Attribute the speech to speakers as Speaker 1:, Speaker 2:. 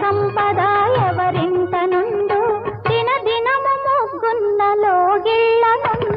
Speaker 1: సంపద ఎవరింత నుండు దిన దినము ముగ్గున్న లోగిళ్ళ నుండు